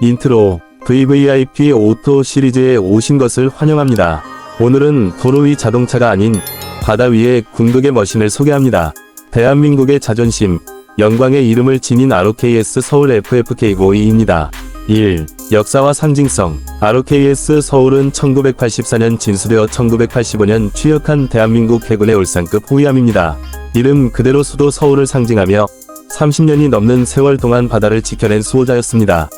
인트로 VVIP 오토 시리즈에 오신 것을 환영합니다. 오늘은 도로 위 자동차가 아닌 바다 위의 궁극의 머신을 소개합니다. 대한민국의 자존심, 영광의 이름을 지닌 ROKS 서울 FFK52입니다. 1. 역사와 상징성 ROKS 서울은 1984년 진수되어 1985년 취역한 대한민국 해군의 울산급 호위함입니다. 이름 그대로 수도 서울을 상징하며 30년이 넘는 세월 동안 바다를 지켜낸 수호자였습니다.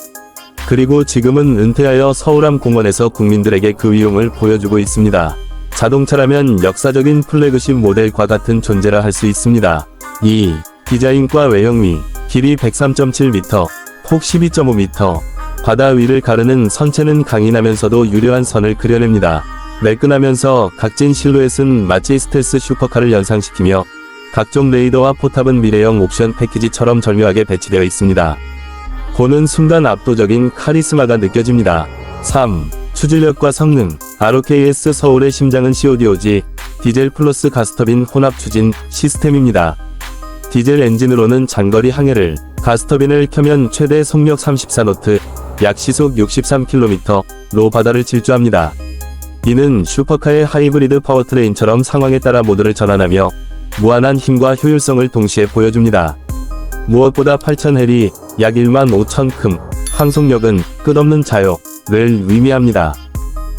그리고 지금은 은퇴하여 서울암 공원에서 국민들에게 그 위용을 보여주고 있습니다. 자동차라면 역사적인 플래그십 모델과 같은 존재라 할 수 있습니다. 2. 디자인과 외형미 길이 103.7m, 폭 12.5m, 바다 위를 가르는 선체는 강인하면서도 유려한 선을 그려냅니다. 매끈하면서 각진 실루엣은 마치 스텔스 슈퍼카를 연상시키며 각종 레이더와 포탑은 미래형 옵션 패키지처럼 절묘하게 배치되어 있습니다. 보는 순간 압도적인 카리스마가 느껴집니다. 3. 추진력과 성능 ROKS 서울의 심장은 CODOG 디젤 플러스 가스터빈 혼합 추진 시스템입니다. 디젤 엔진으로는 장거리 항해를 가스터빈을 켜면 최대 속력 34노트 약 시속 63km로 바다를 질주합니다. 이는 슈퍼카의 하이브리드 파워트레인처럼 상황에 따라 모드를 전환하며 무한한 힘과 효율성을 동시에 보여줍니다. 무엇보다 8000헬이 약 1만 5천 큼, 항속력은 끝없는 자유를 의미합니다.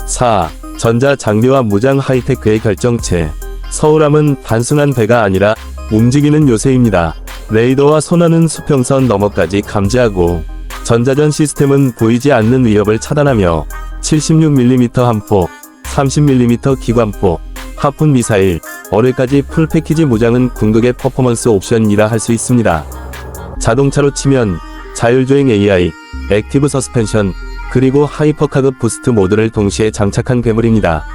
4. 전자 장비와 무장 하이테크의 결정체. 서울함은 단순한 배가 아니라 움직이는 요새입니다. 레이더와 소나는 수평선 너머까지 감지하고 전자전 시스템은 보이지 않는 위협을 차단하며 76mm 함포, 30mm 기관포, 하푼 미사일, 어뢰까지 풀 패키지 무장은 궁극의 퍼포먼스 옵션이라 할 수 있습니다. 자동차로 치면 자율주행 AI, 액티브 서스펜션, 그리고 하이퍼카급 부스트 모드를 동시에 장착한 괴물입니다.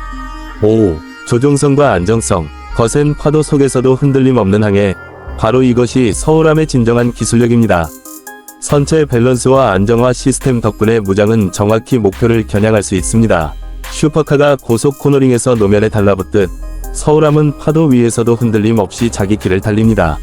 5. 조종성과 안정성, 거센 파도 속에서도 흔들림 없는 항해, 바로 이것이 서울함의 진정한 기술력입니다. 선체 밸런스와 안정화 시스템 덕분에 무장은 정확히 목표를 겨냥할 수 있습니다. 슈퍼카가 고속 코너링에서 노면에 달라붙듯 서울함은 파도 위에서도 흔들림 없이 자기 길을 달립니다.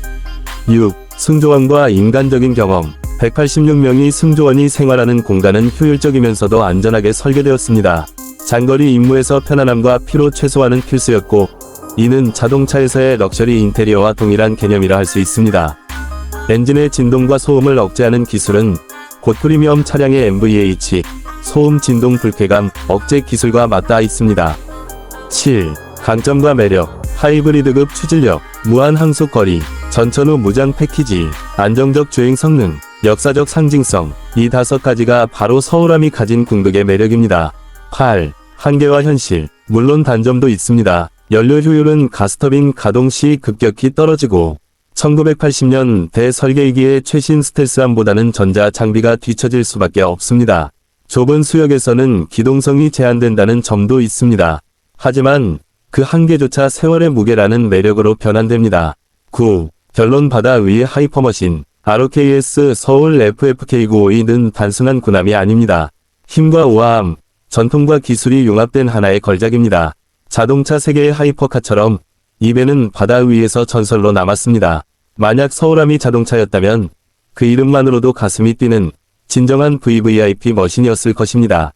6. 승조원과 인간적인 경험 186명이 승조원이 생활하는 공간은 효율적이면서도 안전하게 설계되었습니다. 장거리 임무에서 편안함과 피로 최소화는 필수였고 이는 자동차에서의 럭셔리 인테리어와 동일한 개념이라 할 수 있습니다. 엔진의 진동과 소음을 억제하는 기술은 곧 프리미엄 차량의 MVH, 소음 진동 불쾌감, 억제 기술과 맞닿아 있습니다. 7. 강점과 매력, 하이브리드급 추진력, 무한 항속 거리, 전천 후 무장 패키지, 안정적 주행 성능, 역사적 상징성, 이 다섯 가지가 바로 서울함이 가진 궁극의 매력입니다. 8. 한계와 현실, 물론 단점도 있습니다. 연료 효율은 가스터빈 가동 시 급격히 떨어지고 1980년 대설계이기의 최신 스텔스함보다는 전자 장비가 뒤처질 수밖에 없습니다. 좁은 수역에서는 기동성이 제한된다는 점도 있습니다. 하지만 그 한계조차 세월의 무게라는 매력으로 변환됩니다. 9. 결론 바다 위의 하이퍼머신 ROKS 서울 FFK952는 단순한 군함이 아닙니다. 힘과 우아함, 전통과 기술이 융합된 하나의 걸작입니다. 자동차 세계의 하이퍼카처럼 이 배는 바다 위에서 전설로 남았습니다. 만약 서울함이 자동차였다면 그 이름만으로도 가슴이 뛰는 진정한 VVIP 머신이었을 것입니다.